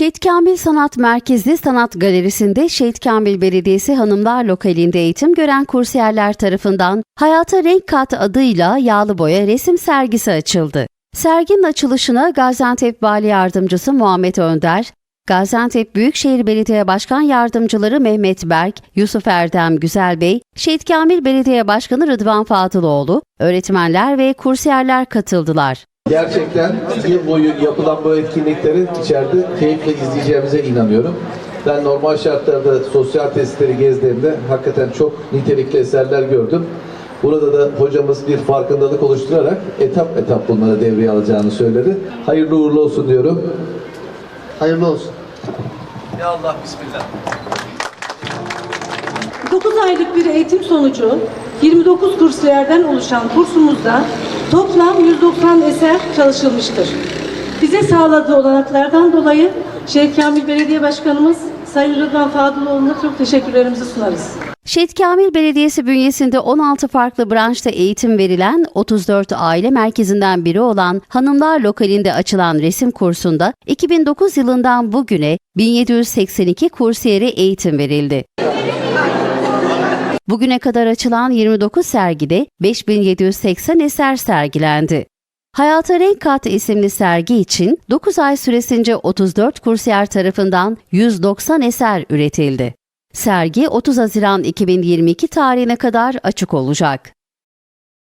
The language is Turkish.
Şehit Kamil Sanat Merkezi Sanat Galerisi'nde Şehit Kamil Belediyesi Hanımlar Lokali'nde eğitim gören kursiyerler tarafından Hayata Renk Kat adıyla yağlı boya resim sergisi açıldı. Serginin açılışına Gaziantep Vali Yardımcısı Muhammed Önder, Gaziantep Büyükşehir Belediye Başkan Yardımcıları Mehmet Berk, Yusuf Erdem Güzelbey, Şehit Kamil Belediye Başkanı Rıdvan Fatıloğlu, öğretmenler ve kursiyerler katıldılar. Gerçekten yıl boyu yapılan bu etkinlikleri içeride keyifle izleyeceğimize inanıyorum. Ben normal şartlarda sosyal testleri gezdiğimde hakikaten çok nitelikli eserler gördüm. Burada da hocamız bir farkındalık oluşturarak etap etap bunları devreye alacağını söyledi. Hayırlı uğurlu olsun diyorum. Hayırlı olsun. Ya Allah bismillah. 9 aylık bir eğitim sonucu 29 kursiyerden oluşan kursumuzda toplam 190 eser çalışılmıştır. Bize sağladığı olanaklardan dolayı Şeyh Kamil Belediye Başkanımız Sayın Rıdvan Fadıloğlu'na çok teşekkürlerimizi sunarız. Şehit Kamil Belediyesi bünyesinde 16 farklı branşta eğitim verilen 34 aile merkezinden biri olan Hanımlar Lokali'nde açılan resim kursunda 2009 yılından bugüne 1782 kursiyere eğitim verildi. Bugüne kadar açılan 29 sergide 5780 eser sergilendi. Hayata Renk Kat isimli sergi için 9 ay süresince 34 kursiyer tarafından 190 eser üretildi. Sergi 30 Haziran 2022 tarihine kadar açık olacak.